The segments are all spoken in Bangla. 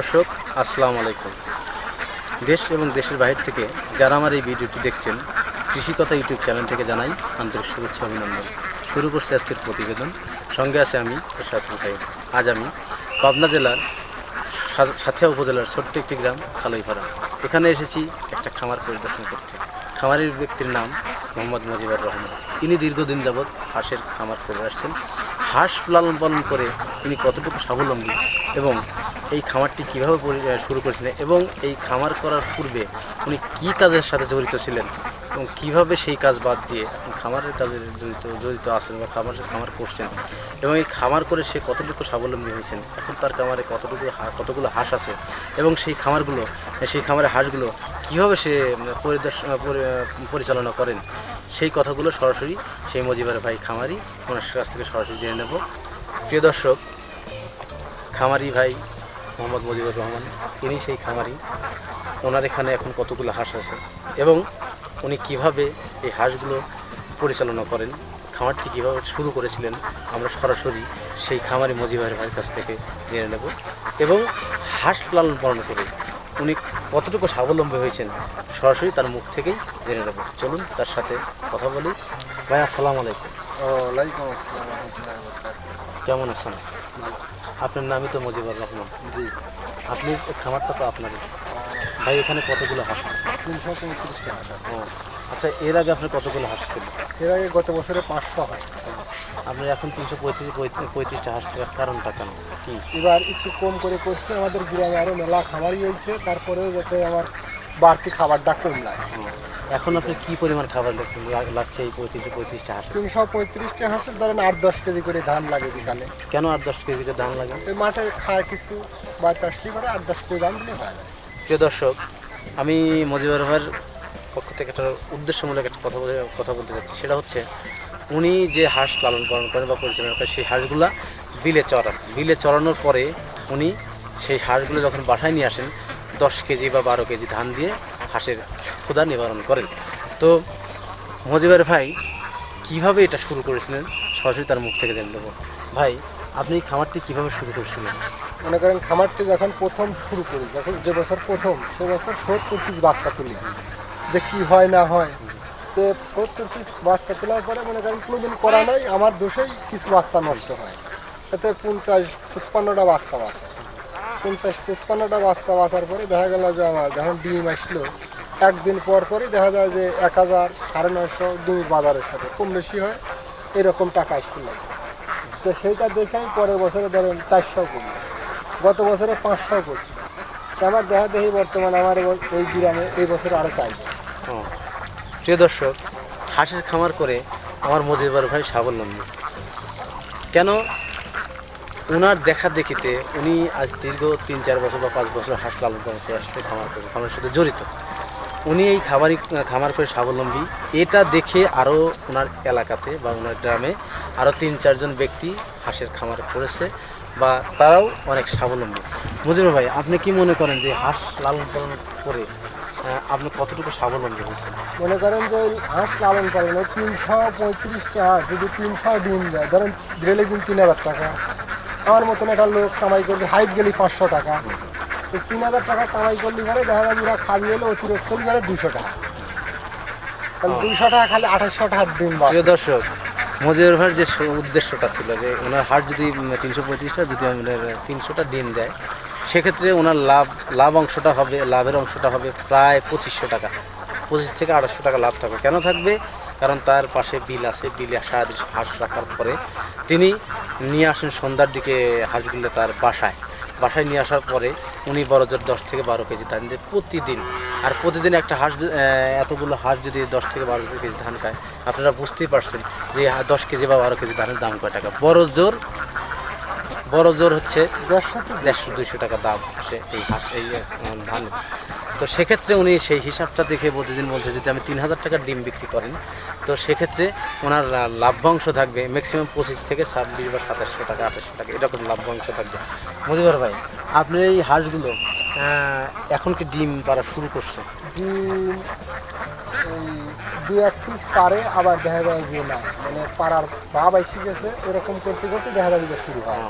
দর্শক, আসসালামু আলাইকুম। দেশ এবং দেশের বাইরে থেকে যারা আমার এই ভিডিওটি দেখছেন কৃষি কথা ইউটিউব চ্যানেল থেকে জানাই আন্তরিক শুভেচ্ছা অভিনন্দন। শুরু করছে আজকের প্রতিবেদন। সঙ্গে আছে আমি প্রসাদ হুসাইন আজ আমি পাবনা জেলার সাথিয়া উপজেলার ছোট্ট একটি গ্রাম, খালইপাড়া। এখানে এসেছি একটা খামার পরিদর্শন করতে। খামারের ব্যক্তির নাম মোহাম্মদ মজিবুর রহমান। তিনি দীর্ঘদিন যাবৎ হাঁসের খামার করে আসছেন। হাঁস লালন পালন করে তিনি কতটুকু স্বাবলম্বী এবং এই খামারটি কীভাবে শুরু করেছিলেন এবং এই খামার করার পূর্বে উনি কী কাজের সাথে জড়িত ছিলেন এবং কীভাবে সেই কাজ বাদ দিয়ে খামারের কাজে জড়িত জড়িত আছেন বা খামার খামার করছেন এবং এই খামার করে সে কতটুকু স্বাবলম্বী হয়েছেন? এখন তার খামারে কতটুকু কতগুলো হাঁস আছে এবং সেই খামারগুলো, সেই খামারের হাঁসগুলো কীভাবে সে পরিদর্শন পরিচালনা করেন? সেই কথাগুলো সরাসরি সেই মজিবার ভাই খামারি ওনার কাছ থেকে সরাসরি জেনে নেব। প্রিয় দর্শক, খামারি ভাই মোহাম্মদ মজিবুর রহমান তিনি সেই খামারি। ওনার এখানে এখন কতগুলো হাঁস আছে এবং উনি কীভাবে এই হাঁসগুলো পরিচালনা করেন খামারটি কীভাবে শুরু করেছিলেন আমরা সরাসরি সেই খামারি মজিবার ভাইয়ের কাছ থেকে জেনে নেব। এবং হাঁস লালন পালন করে উনি কতটুকু স্বাবলম্বী হয়েছেন সরাসরি তার মুখ থেকেই জেনে নেব। চলুন তার সাথে কথা বলি। ভাই আসসালামু আলাইকুম। ওয়ালাইকুম আসসালাম কেমন আছেন? আপনার নামই তো মজিবুর রহমান। জি। আপনি খামারটা তো আপনারই। ভাই এখানে কতগুলো হাঁস? তিনশো পঁয়ত্রিশটা হাঁস ও আচ্ছা এর আগে আপনার কতগুলো হাঁস ছিল এর আগে গত বছরে পাঁচশো হাঁস ছিল। আপনার এখন তিনশো পঁয়ত্রিশ পঁয়ত্রিশটা হাঁস থাকার কারণটা কেন? কি এবার একটু কম করে করছি। আমাদের গ্রামে আরও মেলা খামারই হয়েছে। তারপরেও যাতে আমার বাড়তি খাবারটা কম লাগে। এখন আপনি কি পরিমাণ খাবার লাগ- লাগ- লাগছে এই পঁয়ত্রিশ পঁয়ত্রিশটা হাঁস তিনশো পঁয়ত্রিশটা হাঁসের ধরেন আট দশ কেজি করে ধান লাগে বিকালে। কেন আট দশ কেজি করে ধান লাগে? ওই মাঠে খায় কিছু বাড়িতে আসলে পরে আট দশ কেজি ধান দিলে হয় প্রিয় দর্শক আমি মজিবুর ভাইয়ের পক্ষ থেকে একটা উদ্দেশ্যমূলক একটা কথা বলে কথা বলতে চাচ্ছি সেটা হচ্ছে উনি যে হাঁস লালন পালন করেন বা পরিচালনা করেন সেই হাঁসগুলা বিলে চড়ান। বিলে চড়ানোর পরে উনি সেই হাঁসগুলো যখন বাসায় নিয়ে আসেন দশ কেজি বা বারো কেজি ধান দিয়ে হাঁসের ক্ষুধা নিবারণ করেন। তো মজিবুর ভাই কীভাবে এটা শুরু করেছিলেন? সরাসরি তার মুখ থেকে জেনে দেবো ভাই, আপনি খামারটি কীভাবে শুরু করেছিলেন? মনে করেন খামারটি যখন প্রথম শুরু করি, যখন যে বছর প্রথম, সে বছর সত্তর পিস বাচ্চা তুলি। যে কি হয় না হয়। তো সত্তর পিস বাচ্চা তোলার পরে মনে করেন কোনোদিন করা নাই, আমার দোষেই কিছু বাচ্চা নষ্ট হয়। এতে পঞ্চাশ পঁচপান্নটা বাচ্চা বাঁচে। পঞ্চাশ পঁচপান্নটা বাচ্চা বাঁচার পরে দেখা গেল যে আমার যখন ডিম আসলো একদিন পর পরই দেখা যায় যে এক হাজার সাড়ে নয়শো ডিম বাজারের সাথে কম বেশি হয় এরকম টাকা আসছিল। তো সেইটা দেখে আমি পরের বছরে ধরেন চারশো করি। গত বছরে পাঁচশো করছি আমার দেখা দেখি বর্তমানে আমার এই গ্রামে এই বছর আরও চাইবে ও, প্রিয় দর্শক হাঁসের খামার করে আমার মজিবার ভাই স্বাবলম্বী। কেন ওনার দেখা দেখিতে উনি আজ দীর্ঘ তিন চার বছর বা পাঁচ বছর হাঁস লালন করে আসছে খামার করে খামারের সাথে জড়িত। উনি এই খামারি, খামার করে স্বাবলম্বী। এটা দেখে আরও ওনার এলাকাতে বা ওনার গ্রামে আরও তিন চারজন ব্যক্তি হাঁসের খামার করেছে বা তারাও অনেক স্বাবলম্বী। মুজিবুর ভাই, আপনি কি মনে করেন যে হাঁস লালন পালন করে আপনি কতটুকু স্বাবলম্বী হয়েছেন? মনে করেন যে হাঁস লালন পালন তিনশো পঁয়ত্রিশটা হাঁস, যদি তিনশো ডিম দেয়, ধরেন ডেলে দিন তিন হাজার টাকা। আমার মতন একটা লোক কামাই করবে, হাইট গেলি পাঁচশো টাকা। তো তিন হাজার টাকা কামাই করলে পরে দেখা যাবে ওরা খাবি হলে অতিরিক্ত হলে পরে দুশো টাকা। তাহলে দুশো টাকা খালি আঠাশশো টাকার ডিম বাড়ে প্রিয় দর্শক মজিবুর ভাইয়ের যে উদ্দেশ্যটা ছিল যে ওনার হাট যদি তিনশো পঁয়ত্রিশটা যদি আমাদের তিনশোটা ডিম দেয় সেক্ষেত্রে ওনার লাভ লাভ অংশটা হবে লাভের অংশটা হবে প্রায় পঁচিশশো টাকা। পঁচিশ থেকে আড়াইশো টাকা লাভ থাকবে। কেন থাকবে? কারণ তার পাশে বিল আছে বিলে হাঁস রাখার পরে তিনি নিয়ে আসেন সন্ধ্যার দিকে হাঁসগুলো তার বাসায়। বাসায় নিয়ে আসার পরে উনি বড় জোর দশ থেকে বারো কেজি ধান দেয় প্রতিদিন। আর প্রতিদিন একটা হাঁস এতগুলো হাঁস যদি দশ থেকে বারো কেজি ধান খায় আপনারা বুঝতেই পারছেন যে দশ কেজি বা বারো কেজি ধানের দাম কয় টাকা। বড় জোর বড় জোর হচ্ছে দেড়শো দেড়শো দুইশো টাকা দাম হচ্ছে এই হাঁস এই ধান তো সেক্ষেত্রে উনি সেই হিসাবটা দেখে প্রতিদিন বলছে যদি আমি তিন হাজার টাকার ডিম বিক্রি করেন তো সেক্ষেত্রে ওনার লাভ্যাংশ থাকবে ম্যাক্সিমাম পঁচিশ থেকে ছাব্বিশ বা সাতাশশো টাকা আঠাশশো টাকা এরকম লাভ্যাংশ থাকবে। মজিবর ভাই আপনি এই হাঁসগুলো এখন কি ডিম পাড়া শুরু করছে ডিম দু এক পিস পারে আবার দেখা যায় যে না মানে পাড়ার ভাব এসে গেছে এরকম করতে করতে দেখা যাবে যে শুরু হয়।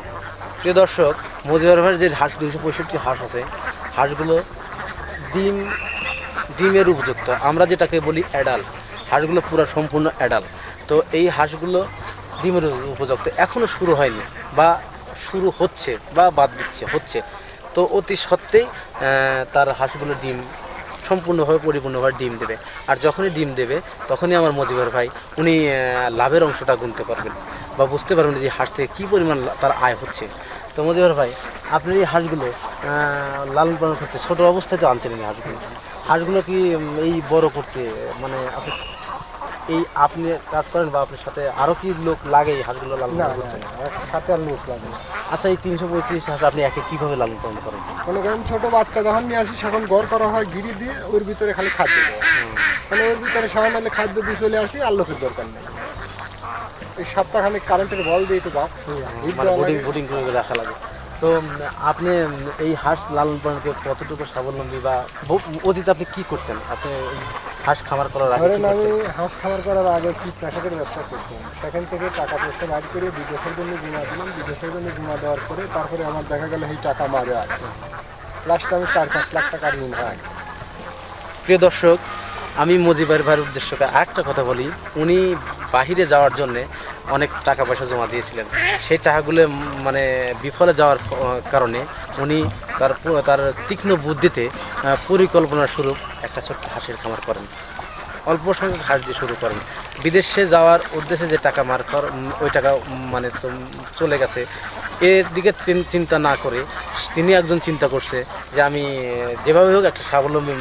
প্রিয় দর্শক মজিবর ভাইয়ের যে হাঁস দুইশো পঁয়ষট্টি হাঁস আছে হাঁসগুলো ডিম, ডিমের উপযুক্ত। আমরা যেটাকে বলি অ্যাডাল হাঁসগুলো পুরো সম্পূর্ণ অ্যাডাল তো এই হাঁসগুলো ডিমের উপযুক্ত। এখনও শুরু হয়নি বা শুরু হচ্ছে বা বাদ দিচ্ছে, হচ্ছে। তো অতি সত্ত্বেই তার হাঁসগুলো ডিম, সম্পূর্ণভাবে পরিপূর্ণভাবে ডিম দেবে। আর যখনই ডিম দেবে, তখনই আমার মজিবর ভাই, উনি লাভের অংশটা গুনতে পারবেন। বা বুঝতে পারবেন যে হাঁস থেকে কী পরিমাণ তার আয় হচ্ছে। তো মজিবর ভাই আপনি এই হাঁসগুলো লালন পালন করতে ছোটো অবস্থায় তো আনছিলেন এই হাঁসগুলো? হাঁসগুলো কি এই বড় করতে মানে আপনি এই আপনি কাজ করেন বা আপনার সাথে আরও কি লোক লাগে এই হাঁসগুলো লালন না পালন করতে? সাথে আর লোক লাগে আচ্ছা এই তিনশো পঁয়ত্রিশ হাঁস আপনি একে কীভাবে লালন পালন করেন? মনে করেন ছোট বাচ্চা যখন নিয়ে আসি তখন গড় করা হয় গিরি দিয়ে ওর ভিতরে খালি খাদ্য দেওয়া মানে ওর ভিতরে সামান্য হলে খাদ্য দিয়ে চলে আসি আর লোকের দরকার নেই। এই সপ্তাহখানিক কারেন্টের বল দিয়ে একটু বাপ মানে বোটিং বোটিং করে রাখা লাগে। তো আপনি এই হাঁস লালন পালনকে কতটুকু স্বাবলম্বী বা অতীতে আপনি কি করতেন? আপনি হাঁস খামার করার আগে আমি হাঁস খামার করার আগে কীটনাশকের ব্যবসা করতাম? সেখান থেকে টাকা পয়সা বাইর করে বিদেশের জন্য জমা দিলাম। বিদেশের জন্য জমা দেওয়ার পরে তারপরে আমার দেখা গেল এই টাকা মারে লাস্টে আমি চার পাঁচ লাখ টাকার ঋণ হয়। প্রিয় দর্শক আমি মজিবার ভাইয়ের উদ্দেশ্যকে আরেকটা কথা বলি। উনি বাহিরে যাওয়ার জন্য অনেক টাকা পয়সা জমা দিয়েছিলেন। সেই টাকাগুলো মানে বিফলে যাওয়ার কারণে উনি তার তার তীক্ষ্ণ বুদ্ধিতে পরিকল্পনা স্বরূপ একটা ছোট্ট হাঁসের খামার করেন। অল্প সংখ্যক হাঁস দিয়ে শুরু করেন। বিদেশে যাওয়ার উদ্দেশ্যে যে টাকা মার কর ওই টাকা মানে চলে গেছে এর দিকে চিন্তা না করে তিনি একজন চিন্তা করছে যে আমি যেভাবে হোক একটা স্বাবলম্বী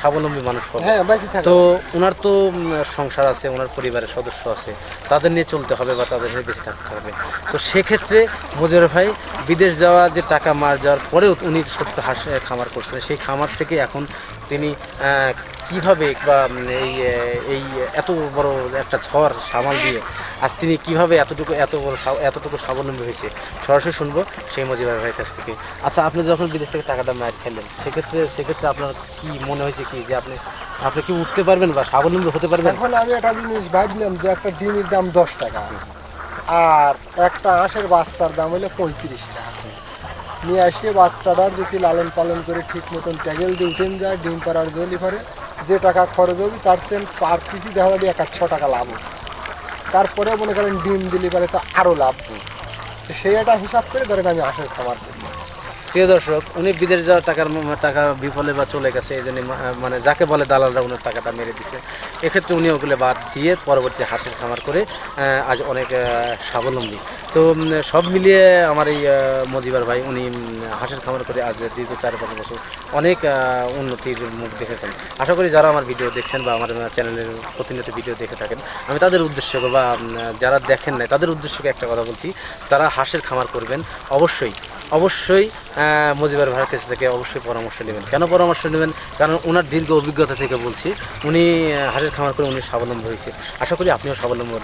স্বাবলম্বী মানুষ হব। হ্যাঁ তো ওনার তো সংসার আছে ওনার পরিবারের সদস্য আছে তাদের নিয়ে চলতে হবে বা তাদের নিয়ে বেঁচে থাকতে হবে। তো সেক্ষেত্রে মজুর ভাই বিদেশ যাওয়া যে টাকা মার যাওয়ার পরেও উনি সত্য হাঁস খামার করছেন সেই খামার থেকে এখন তিনি কীভাবে বা এই এই এত বড় একটা ঝড় সামাল দিয়ে আজ তিনি কীভাবে এতটুকু, এত বড় এতটুকু স্বাবলম্বী হয়েছে, সরাসরি শুনব সেই মজিবার ভাইয়ের কাছ থেকে। আচ্ছা আপনি যখন বিদেশ থেকে টাকাটা মার খেলেন, সেক্ষেত্রে সেক্ষেত্রে আপনার কি মনে হয়েছে কি যে আপনি আপনি কি উঠতে পারবেন বা স্বাবলম্বী হতে পারবেন? এখন আমি একটা জিনিস ভাবলাম যে একটা ডিমের দাম দশ টাকা, আর একটা হাঁসের বাচ্চার দাম হলো পঁয়ত্রিশ টাকা। নিয়ে আসিয়ে বাচ্চাটার যদি লালন পালন করে ঠিক মতন ট্যাগেল দিয়ে উঠেন যায়, ডিম পাড়ার জলি পরে যে টাকা খরচ হবে, তার চেয়ে পার পিসি দেখা যাবে এক ছ টাকা লাভ হবে। তারপরে মনে করেন ডিম দিলে পারে তো আরও লাভ হবে। সেই একটা হিসাব করে ধরেন আমি আসার খাবার করি প্রিয় দর্শক, উনি বিদেশ যাওয়ার টাকার টাকা বিফলে বা চলে গেছে, এই জন্য মানে যাকে বলে দালালরা ওনার টাকাটা মেরে দিচ্ছে এক্ষেত্রে উনি ওগুলো বাদ দিয়ে পরবর্তী হাঁসের খামার করে আজ অনেক স্বাবলম্বী। তো সব মিলিয়ে আমার এই মজিবার ভাই, উনি হাঁসের খামার করে আজ দীর্ঘ চার পাঁচ বছর অনেক উন্নতির মুখ দেখেছেন। আশা করি যারা আমার ভিডিও দেখছেন বা আমার চ্যানেলের প্রতিনিয়ত ভিডিও দেখে থাকেন, আমি তাদের উদ্দেশ্যে বা যারা দেখেন নাই, তাদের উদ্দেশ্যকে একটা কথা বলছি, তারা হাঁসের খামার করবেন, অবশ্যই। অবশ্যই মজিবার ভাইয়ের কাছ থেকে অবশ্যই পরামর্শ নেবেন। কেন পরামর্শ নেবেন? কারণ ওনার দীর্ঘ অভিজ্ঞতা থেকে বলছি, উনি হাঁসের খামার করে উনি স্বাবলম্বী হয়েছে। আশা করি আপনিও স্বাবলম্বী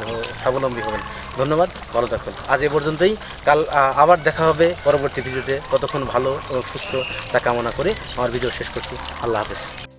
স্বাবলম্বী হবেন। ধন্যবাদ, ভালো থাকুন। আজ এ পর্যন্তই। কাল আবার দেখা হবে পরবর্তী ভিডিওতে। কতক্ষণ ভালো ও সুস্থ তা কামনা করে আমার ভিডিও শেষ করছি। আল্লাহ হাফেজ।